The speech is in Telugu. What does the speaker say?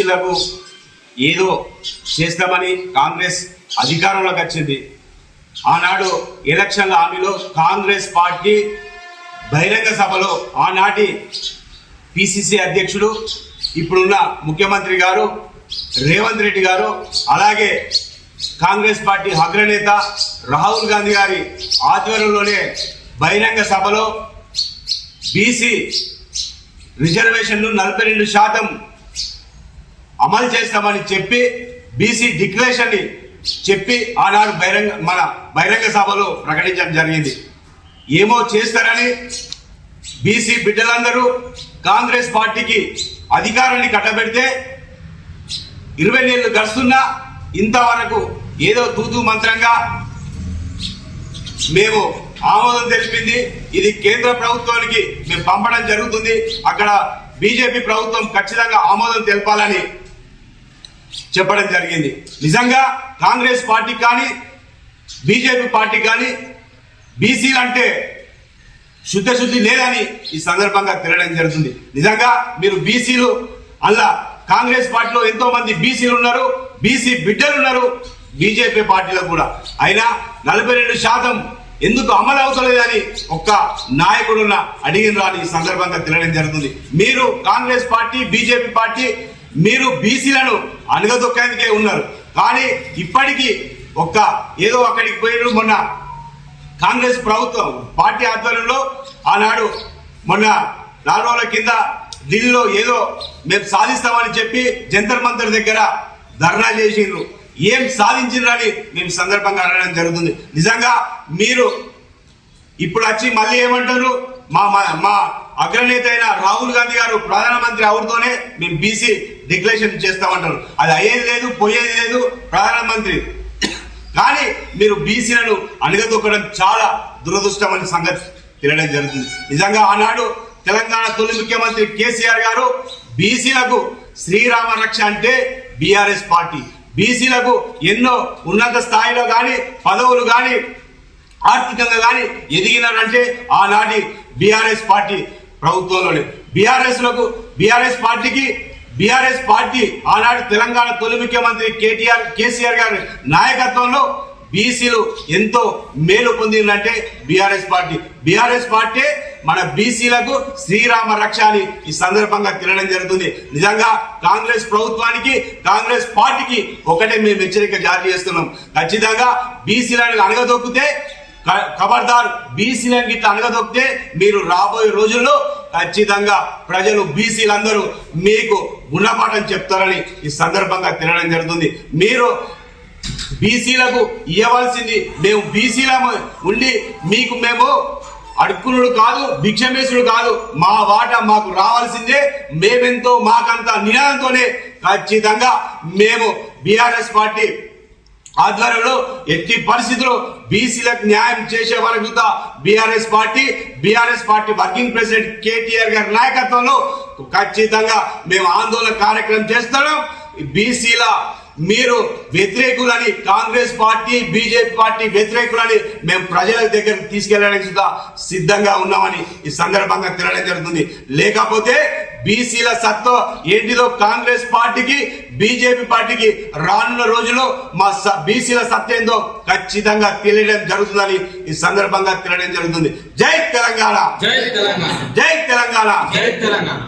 బీసీలకు ఏదో చేస్తామని కాంగ్రెస్ అధికారంలోకి వచ్చింది. ఆనాడు ఎలక్షన్ల హామీలో కాంగ్రెస్ పార్టీ బహిరంగ సభలో ఆనాటి పిసిసి అధ్యక్షుడు ఇప్పుడున్న ముఖ్యమంత్రి గారు రేవంత్ రెడ్డి గారు అలాగే కాంగ్రెస్ పార్టీ అగ్రనేత రాహుల్ గాంధీ గారి ఆధ్వర్యంలోనే బహిరంగ సభలో బీసీ రిజర్వేషన్లు నలభై రెండు శాతం అమలు చేస్తామని చెప్పి బీసీ డిక్లరేషన్ని చెప్పి ఆనాడు బహిరంగ మన బహిరంగ సభలో ప్రకటించడం జరిగింది. ఏమో చేస్తారని బీసీ బిడ్డలందరూ కాంగ్రెస్ పార్టీకి అధికారాన్ని కట్టబెడితే ఇరవై నెలలు గడుస్తున్నా ఇంతవరకు ఏదో తూతూ మంత్రంగా మేము ఆమోదం తెలిపింది. ఇది కేంద్ర ప్రభుత్వానికి మేము పంపడం జరుగుతుంది. అక్కడ బీజేపీ ప్రభుత్వం ఖచ్చితంగా ఆమోదం తెలపాలని చెప్పడం జరిగింది. నిజంగా కాంగ్రెస్ పార్టీ కానీ బీజేపీ పార్టీ కానీ బీసీలు అంటే శుద్ధ శుద్ధి లేదని ఈ సందర్భంగా తెలియడం జరుగుతుంది. నిజంగా మీరు బీసీలు అలా కాంగ్రెస్ పార్టీలో ఎంతో మంది బీసీలు ఉన్నారు బీసీ బిడ్డలు ఉన్నారు బీజేపీ పార్టీలో కూడా. అయినా నలభై రెండు శాతం ఎందుకు అమలు అవుతలేదని ఒక్క నాయకుడున్న అడిగిన రాని ఈ సందర్భంగా తెలియడం జరుగుతుంది. మీరు కాంగ్రెస్ పార్టీ బీజేపీ పార్టీ మీరు బీసీలను అణగదొక్కేందుకే ఉన్నారు. కానీ ఇప్పటికీ ఒక్క ఏదో అక్కడికి పోయిన మొన్న కాంగ్రెస్ ప్రభుత్వం పార్టీ ఆధ్వర్యంలో ఆనాడు మొన్న నాలుగు రోజుల కింద ఢిల్లీలో ఏదో మేము సాధిస్తామని చెప్పి జంతర్ మంతర్ దగ్గర ధర్నా చేసిండ్రు. ఏం సాధించినని మేము సందర్భంగా అడగడం జరుగుతుంది. నిజంగా మీరు ఇప్పుడు వచ్చి మళ్ళీ ఏమంటారు? మా మా- మా అగ్రనేత అయిన రాహుల్ గాంధీ గారు ప్రధానమంత్రి అవుతూనే మేము బీసీ డిక్లరేషన్ చేస్తామంటారు. అది అయ్యేది లేదు పోయేది లేదు ప్రధానమంత్రి. కానీ మీరు బీసీలను అణగదొక్కడం చాలా దురదృష్టం అనే సంగతి తెలియడం జరుగుతుంది. నిజంగా ఆనాడు తెలంగాణ తొలి ముఖ్యమంత్రి కేసీఆర్ గారు బీసీలకు శ్రీరామ రక్ష అంటే బీఆర్ఎస్ పార్టీ. బీసీలకు ఎన్నో ఉన్నత స్థాయిలో కానీ పదవులు కానీ ఆర్థికంగా కానీ ఎదిగినారంటే ఆనాటి బీఆర్ఎస్ పార్టీ. ప్రభుత్వంలోనే. బీఆర్ఎస్లకు బీఆర్ఎస్ పార్టీకి బీఆర్ఎస్ పార్టీ ఆనాడు తెలంగాణ తొలి ముఖ్యమంత్రి కేటీఆర్ కేసీఆర్ గారి నాయకత్వంలో బీసీలు ఎంతో మేలు పొందిందంటే బీఆర్ఎస్ పార్టీ. బీఆర్ఎస్ పార్టీ మన బీసీలకు శ్రీరామ రక్ష అని ఈ సందర్భంగా తినడం జరుగుతుంది. నిజంగా కాంగ్రెస్ ప్రభుత్వానికి కాంగ్రెస్ పార్టీకి ఒకటే మేము హెచ్చరిక జారీ చేస్తున్నాం. ఖచ్చితంగా బీసీలను అణగదొక్కితే ఖబర్దార్ బీసీలను గిట్ల అనగదొక్కితే మీరు రాబోయే రోజుల్లో ఖచ్చితంగా ప్రజలు బీసీలందరూ మీకు గుణపాఠం చెప్తారని ఈ సందర్భంగా తినడం జరుగుతుంది. మీరు బీసీలకు ఇవ్వవలసింది మేము బీసీలము ఉండి మీకు మేము అడుక్కునుడు కాదు భిక్షమేశుడు కాదు మా వాట మాకు రావాల్సిందే మేమెంతో మాకంత నినాదంతోనే ఖచ్చితంగా మేము బీఆర్ఎస్ పార్టీ ఆధ్వర్యంలో ఎట్టి పరిస్థితుల్లో బీసీలకు న్యాయం చేసే వరకు BRS party BRS party working president KTR గారి నాయకత్వంలో ఖచ్చితంగా మేము ఆందోళన కార్యక్రమం చేస్తున్నాం. బీసీల మీరు వ్యతిరేకులని కాంగ్రెస్ పార్టీ బీజేపీ పార్టీ వ్యతిరేకులని మేము ప్రజల దగ్గరకు తీసుకెళ్ళడానికి సిద్ధంగా ఉన్నామని ఈ సందర్భంగా తెలియడం జరుగుతుంది. లేకపోతే బీసీల సత్తో ఏంటిదో కాంగ్రెస్ పార్టీకి బీజేపీ పార్టీకి రానున్న రోజుల్లో మా స- బీసీల సత్త ఏందో ఖచ్చితంగా తెలియడం జరుగుతుందని ఈ సందర్భంగా తెలియడం జరుగుతుంది. జై తెలంగాణ! జై తెలంగాణ! జై తెలంగాణ! జై తెలంగాణ!